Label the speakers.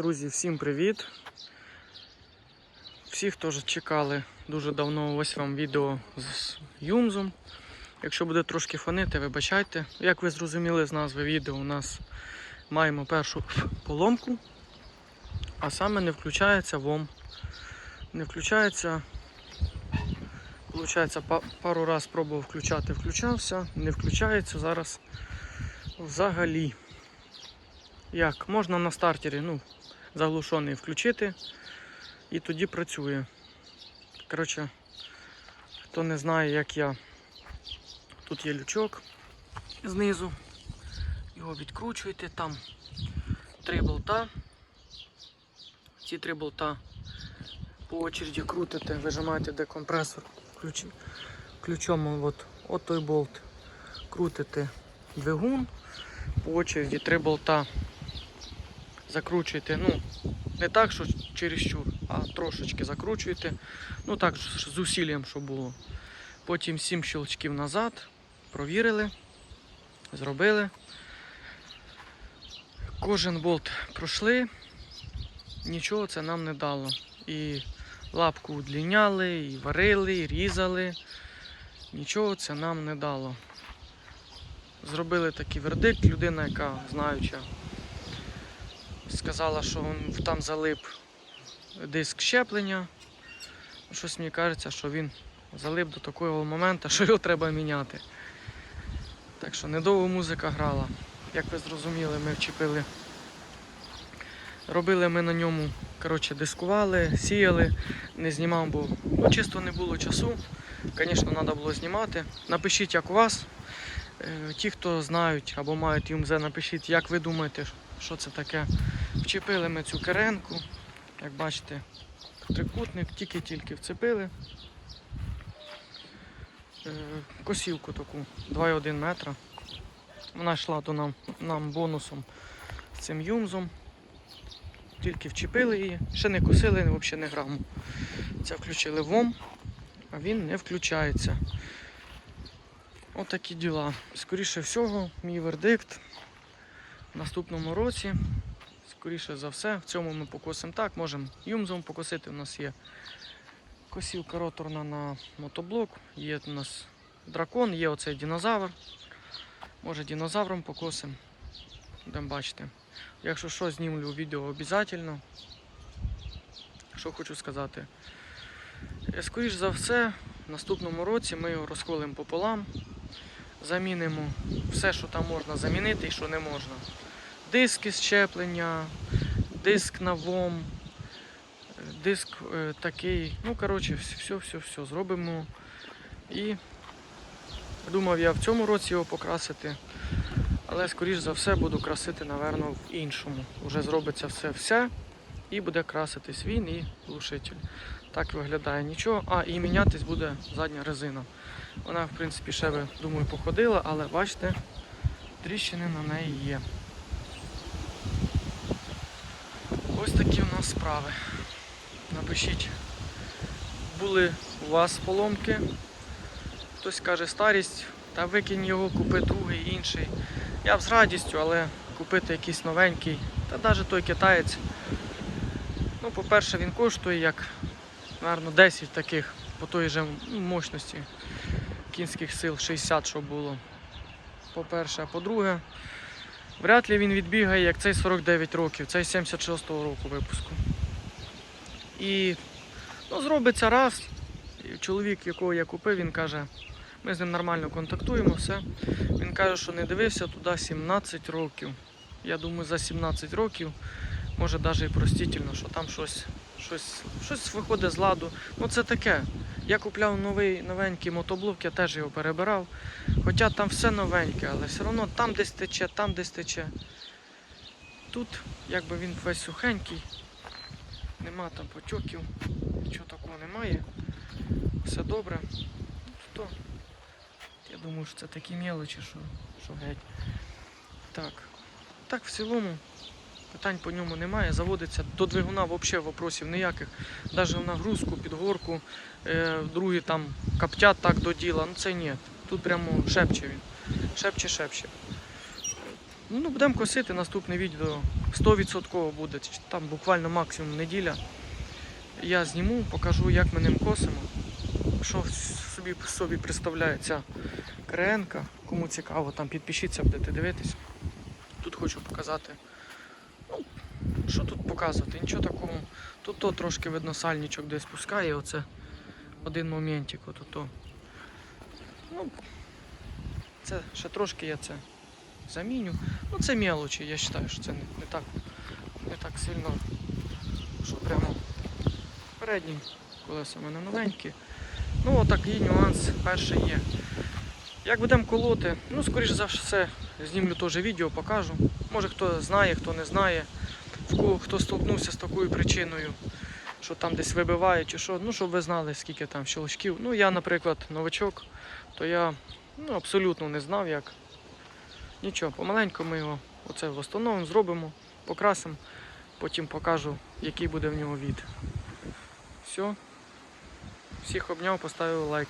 Speaker 1: Друзі, всім привіт! Всі, хто ж чекали дуже давно, ось вам відео з Юмзом. Якщо буде трошки фонити, вибачайте. Як ви зрозуміли з назви відео, у нас маємо першу поломку, а саме не включається ВОМ. Не включається. Получається, пару раз пробував включати, включався, не включається зараз взагалі. Як? Можна на стартері, ну, заглушений включити і тоді працює. Коротше, хто не знає, як я. Тут є лючок знизу. Його відкручуєте, там три болта. Ці три болта по очереді крутите, вижимаєте декомпресор ключ, ключом от, от той болт. Крутите двигун, по очереді три болта закручуєте, ну, не так, що чересчур, а трошечки закручуєте. Ну так, з усіллям, щоб було. Потім 7 щелчків назад, провірили, зробили. Кожен болт пройшли, нічого це нам не дало. І лапку удліняли, і варили, і різали. Нічого це нам не дало. Зробили такий вердикт, людина, яка знаюча, сказала, що там залип диск щеплення. Щось мені кажеться, що він залип до такого моменту, що його треба міняти. Так що недовго музика грала. Як ви зрозуміли, ми вчепили. Робили ми на ньому, коротше, дискували, сіяли, не знімав, бо ну, чисто не було часу. Звісно, треба було знімати. Напишіть, як у вас. Е, Ті, хто знають або мають ЮМЗ, напишіть, як ви думаєте, що це таке. Вчепили ми цю керенку, як бачите, трикутник, тільки-тільки вцепили. Е, Косівку таку 2,1 метра. Вона йшла до нам, нам бонусом з цим юмзом. Тільки вчепили її, ще не косили, взагалі не граму. Це включили ВОМ, а він не включається. Отакі діла. Скоріше всього, мій вердикт в наступному році. Скоріше за все, в цьому ми покосимо так, можемо юмзом покосити. У нас є косівка роторна на мотоблок, є у нас дракон, є оцей динозавр. Може динозавром покосимо. Будемо бачити. Якщо що, знімлю відео обов'язково. Що хочу сказати. Е, Скоріш за все, в наступному році ми його розколимо пополам, замінимо все, що там можна замінити і що не можна. Диски щеплення, диск на ВОМ, диск е, такий. Ну, коротше, все, все, все зробимо. І думав я в цьому році його покрасити. Але скоріш за все буду красити, напевно, в іншому. Уже зробиться все все і буде краситись він і глушитель. Так виглядає нічого. А, і мінятись буде задня резина. Вона, в принципі, ще би, думаю, походила, але бачите, тріщини на неї є. Ось такі у нас справи. Напишіть, були у вас поломки. Хтось каже старість, та викинь його, купи другий, інший. Я б з радістю, але купити якийсь новенький, та навіть той китаєць. Ну, по-перше, він коштує як, мабуть, 10 таких по той же мощності кінських сил 60, щоб було. По-перше, а по-друге, вряд ли він відбігає, як цей 49 років, цей 76-го року випуску. І ну, зробиться раз. І чоловік, якого я купив, він каже, ми з ним нормально контактуємо, все. Він каже, що не дивився туди 17 років. Я думаю, за 17 років, може навіть і простительно, що там щось, щось, щось виходить з ладу. Ну це таке. Я купляв новий новенький мотоблок, я теж його перебирав. Хоча там все новеньке, але все одно там десь тече, там десь тече. Тут якби він весь сухенький, нема там потьоків, нічого такого немає. Все добре. То я думаю, що це такі мелочі, що, що геть. Так. Так, в цілому питань по ньому немає. Заводиться до двигуна взагалі вопросів ніяких. Навіть в нагрузку, підгорку, е, другі там коптять так до діла. Ну це ні. Тут прямо шепче він. Шепче, шепче. Ну, будемо косити наступне відео. 100% буде, там буквально максимум неділя. Я зніму, покажу, як ми ним косимо, що собі, собі представляє ця кренка. Кому цікаво, там підпишіться, будете дивитись. Тут хочу показати. Що тут показувати? Нічого такого. Тут то трошки видно сальничок десь спускає, оце один моментик, от то. Ну, це ще трошки я це заміню. Ну це мелочі, я вважаю, що це не, не так не так сильно, що прямо передні колеса в мене новенькі. Ну отакий нюанс перший є. Як будемо колоти, ну скоріш за все знімлю теж відео, покажу. Може хто знає, хто не знає, хто столкнувся з такою причиною, що там десь вибиває чи що, ну щоб ви знали, скільки там щелчків. Ну я, наприклад, новачок, то я ну, абсолютно не знав як. Нічого, помаленьку ми його оце встановимо, зробимо, покрасимо, потім покажу, який буде в нього від. Все. Всіх обняв, поставив лайк.